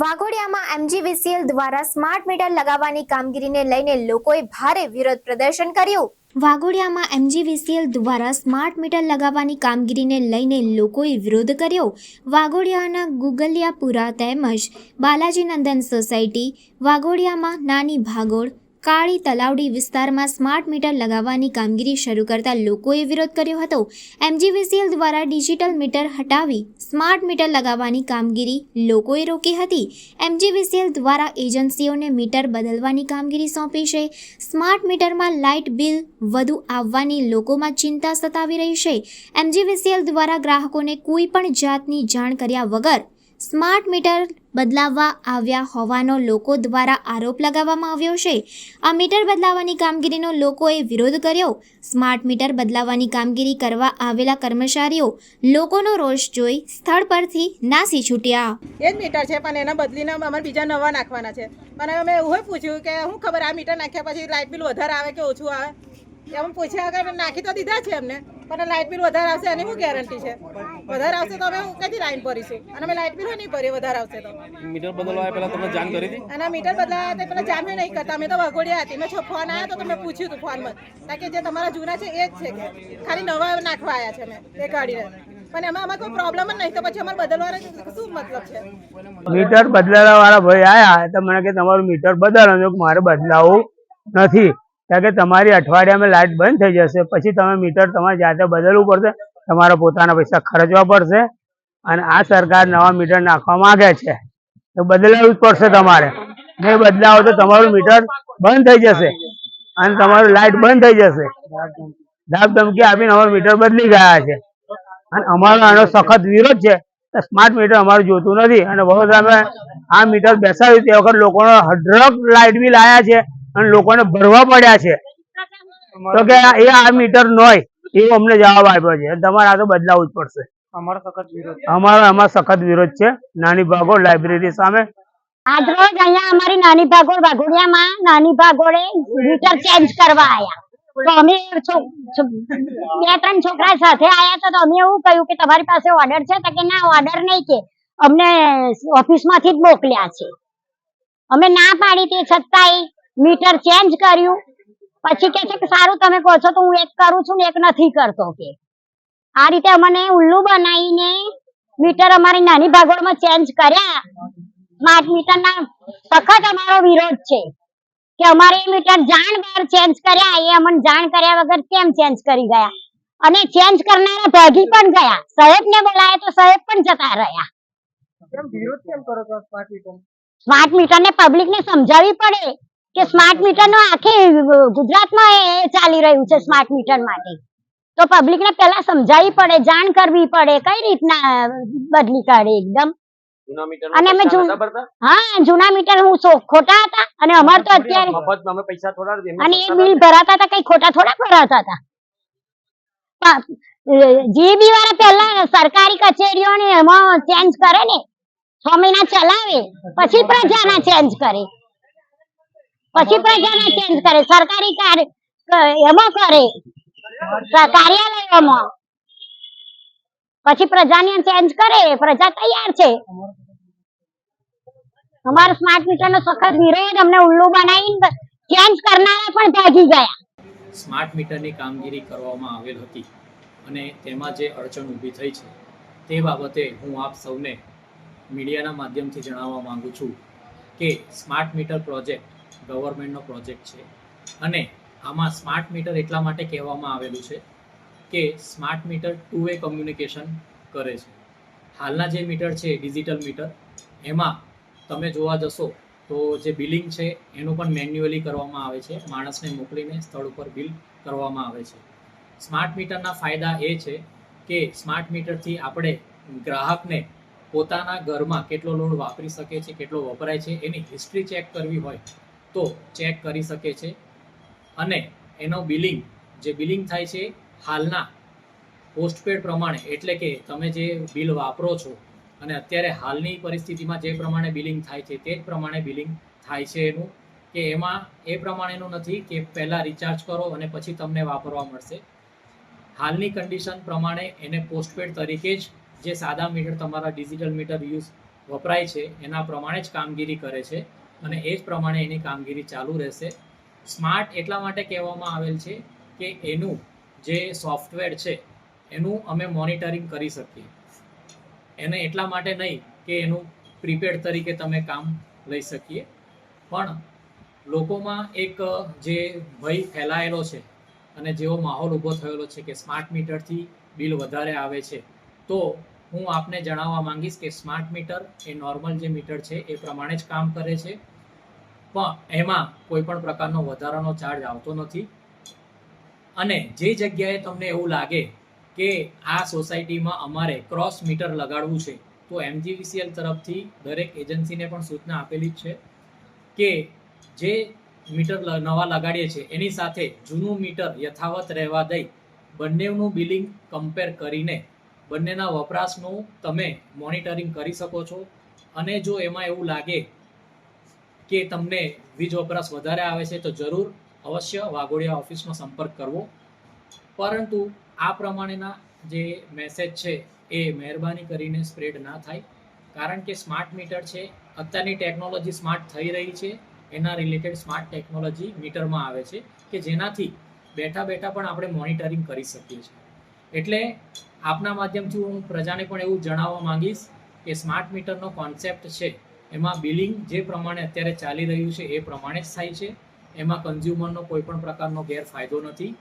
વાઘોડિયામાં MGVCL દ્વારા smart meter લગાવવાની કામગીરીને લઈને લોકોએ ભારે વિરોધ પ્રદર્શન કર્યું. વાઘોડિયામાં એમજીવીસીએલ દ્વારા સ્માર્ટ મીટર લગાવવાની કામગીરીને લઈને લોકોએ વિરોધ કર્યો. વાઘોડિયાના ગુગલિયાપુરા તેમજ બાલાજી નંદન સોસાયટી, વાઘોડિયામાં નાની ભાગોળ કાળી તલાવડી વિસ્તારમાં સ્માર્ટ મીટર લગાવવાની કામગીરી શરૂ કરતા લોકોએ વિરોધ કર્યો હતો. એમજીવીસીએલ દ્વારા ડિજિટલ મીટર હટાવી સ્માર્ટ મીટર લગાવવાની કામગીરી લોકોએ રોકી હતી. એમજીવીસીએલ દ્વારા એજન્સીઓને મીટર બદલવાની કામગીરી સોંપી છે. સ્માર્ટ મીટરમાં લાઇટ બિલ વધુ આવવાની લોકોમાં ચિંતા સતાવી રહી છે. એમજીવીસીએલ દ્વારા ગ્રાહકોને કોઈ પણ જાતની જાણ કર્યા વગર સ્માર્ટ મીટર બદલાવવા આવ્યા હોવાનો લોકો દ્વારા આરોપ લગાવવામાં આવ્યો છે. આ મીટર બદલાવવાની કામગીરીનો લોકોએ વિરોધ કર્યો. સ્માર્ટ મીટર બદલાવવાની કામગીરી કરવા આવેલા કર્મચારીઓ લોકોનો રોષ જોઈ સ્થળ પરથી નાસી છૂટ્યા. એ જ મીટર છે, પણ એના બદલીને અમારે બીજા નવા નાખવાના છે. અને અમે એવું પૂછ્યું કે શું ખબર આ મીટર નાખ્યા પછી લાઇટ બિલ વધારે આવે કે ઓછું આવે? એમ પૂછ્યા વગર નાખી તો દીધા છે અમને, પણ લાઇટ બિલ વધારે આવશે એની શું ગેરંટી છે? વધારે આવશે તો અમે કઈથી લાઈન ભરીશું? અને અમે લાઇટ બિલ નહીં ભરીએ વધારે આવશે તો. મીટર બદલવા પહેલા તમને જાણ કરી હતી? અને મીટર બદલાયા તે પેલા જાણ નહીં કરતા. અમે તો વગોડ્યા હતી. મેં છો ફોન આવ્યો તો તમે પૂછ્યું હતું ફોનમાં કારણ કે જે તમારા જૂના છે એ જ છે કે. ખાલી નવા નાખવા આવ્યા છે મેં એ કાઢીને પણ એમાં અમારે કોઈ પ્રોબ્લેમ જ નહીં. તો પછી અમારે બદલવાનો શું મતલબ છે? મીટર બદલાવા વાળા ભાઈ આયા તો મને કે તમારું મીટર બદલવાનું મારે બદલાવું નથી. કારણ કે તમારી અઠવાડિયામાં લાઇટ બંધ થઈ જશે. પછી તમે મીટર તમારે જાતે બદલવું પડશે. તમારા પોતાના પૈસા ખર્ચવા પડશે અને આ સરકાર નવા મીટર નાખવા માંગે છે. તો બદલાવવું જ પડશે તમારે. નહીં બદલાવો તો તમારું મીટર બંધ થઈ જશે અને તમારું લાઇટ બંધ થઈ જશે. ધાક ધમકી આપીને અમારું મીટર બદલી ગયા છે. અને અમારો આનો સખત વિરોધ છે. સ્માર્ટ મીટર અમારું જોતું નથી. અને વડોદરામાં આ મીટર બેસાડ્યું તે વખત લોકોનો હડરક લાઇટ બિલ આવ્યા છે અને લોકોને ભરવા પડ્યા છે. તો કે એ આ મીટર નોય. એવો અમને જવાબ આપ્યો છે. તમારે આ તો બદલાવવું જ પડશે. અમારો સખત વિરોધ અમારો આમાં સખત વિરોધ છે. નાની ભાગો લાઇબ્રેરી સામે. આજરોજ અહીંયા અમારી નાની ભાગોળ વાઘોડિયામાં નાની ભાગોળે મીટર ચેન્જ કરવા આયા. તો અમે બે ત્રણ છોકરા સાથે આયા તો અમે એવું કહ્યું કે તમારી પાસે ઓર્ડર છે તો કે ના ઓર્ડર નહીં કે. અમને ઓફિસમાંથી જ મોકલ્યા છે. અમે ના પાડી તે છતાંય મીટર ચેન્જ કર્યું. પછી કે છે કે સારું તમે કહો છો તો હું એક કરું છું ને એક નથી કરતો કે. આ રીતે અમને ઉલ્લુ બનાવીને મીટર અમારી નાની ભાગોળમાં ચેન્જ કર્યા. સ્માર્ટ મીટર ના સખત અમારો વિરોધ છે કે અમારે એ મીટર જાણ બહાર ચેન્જ કર્યા એ અમને જાણ કર્યા વગર કેમ ચેન્જ કરી ગયા? અને ચેન્જ કરનારા ભાગી પણ ગયા. સાહેબ ને બોલાયા તો સાહેબ પણ જતા રહ્યા. કેમ વિરોધ કેમ કરો છો સ્માર્ટ મીટર સ્માર્ટ મીટર ને પબ્લિક ને સમજાવવી પડે. કે સ્માર્ટ મીટર નો આખી ગુજરાતમાં એ ચાલી રહ્યું છે સ્માર્ટ મીટર માટે. તો પબ્લિક ને પેલા સમજાવી પડે જાણ કરવી પડે કઈ રીતના બદલી કાઢે એકદમ. અને અમે હા જૂના મીટર હું ખોટા હતા અને અમાર તો અત્યારે અને એ બિલ ભરાતા હતા કઈ ખોટા થોડા ભરાતા હતા. જીબી વાળા પેલા સરકારી કચેરીઓ ને એમાં ચેન્જ કરે ને છ મહિના ચલાવે પછી પ્રજાના ચેન્જ કરે. પછી પ્રજાને ચેન્જ કરે, સરકારી એમાં કરે. કાર્યાલયોમાં. પછી પ્રજાને ચેન્જ કરે, પ્રજા તૈયાર છે. અમારો સ્માર્ટ મીટર નો સખત વિરોધ અમને ઉલ્લુ બનાવીને ચેન્જ કરનારા પણ ભાગી ગયા. સ્માર્ટ મીટરની કામગીરી કરવામાં આવેલ હતી અને તેમાં જે અડચણ ઊભી થઈ છે, તે બાબતે હું આપ સૌને મીડિયાના માધ્યમથી જણાવવા માંગુ છું કે સ્માર્ટ મીટર પ્રોજેક્ટ ગવર્મેન્ટનો પ્રોજેક્ટ છે. અને આમાં સ્માર્ટ મીટર એટલા માટે કહેવામાં આવેલું છે કે smart meter two way communication કરે છે. હાલના જે મીટર છે ડિજિટલ મીટર, એમાં તમે જોવા જશો તો જે બિલિંગ છે, એનું પણ મેન્યુઅલી કરવામાં આવે છે. માણસને મોકલીને સ્થળ ઉપર બિલ કરવામાં આવે છે. સ્માર્ટ મીટરના ફાયદા એ છે કે સ્માર્ટ મીટરથી આપણે ગ્રાહકને પોતાના ઘરમાં કેટલો લોડ વાપરી શકે છે, કેટલો વપરાય છે, એની હિસ્ટ્રી ચેક કરવી હોય તો ચેક કરી શકે છે. અને એનો બિલિંગ જે બિલિંગ થાય છે હાલના પોસ્ટપેડ પ્રમાણે, એટલે કે તમે જે બિલ વાપરો છો, અને અત્યારે હાલની પરિસ્થિતિમાં જે પ્રમાણે બિલિંગ થાય છે, તે જ પ્રમાણે બિલિંગ થાય છે એનું, કે એમાં એ પ્રમાણેનું નથી કે પહેલાં રિચાર્જ કરો અને પછી તમને વાપરવા મળશે. હાલની કન્ડિશન પ્રમાણે એને પોસ્ટપેડ તરીકે જ જે સાદા મીટર તમારા ડિજિટલ મીટર યુઝ વપરાય છે, એના પ્રમાણે જ કામગીરી કરે છે. અને એ જ પ્રમાણે એની કામગીરી ચાલુ રહેશે. સ્માર્ટ એટલા માટે કહેવામાં આવેલ છે કે એનું જે સોફ્ટવેર છે, એનું અમે મોનિટરિંગ કરી શકીએ. એને એટલા માટે નહીં કે એનું પ્રીપેડ તરીકે તમે કામ લઈ શકીએ. પણ લોકોમાં એક, જે ભય ફેલાયેલો છે અને જેવો માહોલ ઊભો થયેલો છે કે સ્માર્ટ મીટરથી બિલ વધારે આવે છે, તો હું આપને જણાવવા માંગીશ કે સ્માર્ટ મીટર એ નોર્મલ જે મીટર છે, એ પ્રમાણે જ કામ કરે છે. પણ એમાં કોઈ પણ પ્રકારનો વધારાનો ચાર્જ આવતો નથી. અને જે જગ્યાએ તમને એવું લાગે કે આ સોસાયટીમાં અમારે ક્રોસ મીટર લગાડવું છે, તો એમજીવીસીએલ તરફથી દરેક એજન્સીને પણ સૂચના આપેલી જ છે કે જે મીટર નવા લગાડીએ છીએ એની સાથે જૂનું મીટર યથાવત રહેવા દઈ બંનેનું બિલિંગ કમ્પેર કરીને બંનેના વપરાશનું તમે મોનિટરિંગ કરી શકો છો. અને જો એમાં એવું લાગે કે તમને વીજ વપરાશ વધારે આવે છે, તો જરૂર અવશ્ય વાઘોડિયા ઓફિસનો સંપર્ક કરવો. પરંતુ આ પ્રમાણેના જે મેસેજ છે, એ મહેરબાની કરીને સ્પ્રેડ ના થાય. કારણ કે સ્માર્ટ મીટર છે, અત્યારની ટેકનોલોજી સ્માર્ટ થઈ રહી છે. એના રિલેટેડ સ્માર્ટ ટેકનોલોજી મીટરમાં આવે છે, કે જેનાથી બેઠા બેઠા પણ આપણે મોનિટરિંગ કરી શકીએ છીએ. એટલે આપના માધ્યમથી હું પ્રજાને પણ એવું જણાવવા માંગીશ કે સ્માર્ટ મીટરનો કોન્સેપ્ટ છે, એમાં બિલિંગ જે પ્રમાણે અત્યારે ચાલી રહ્યું છે એ પ્રમાણે જ થાય છે. એમાં કન્ઝ્યુમરનો કોઈ પણ પ્રકારનો ગેરફાયદો નથી.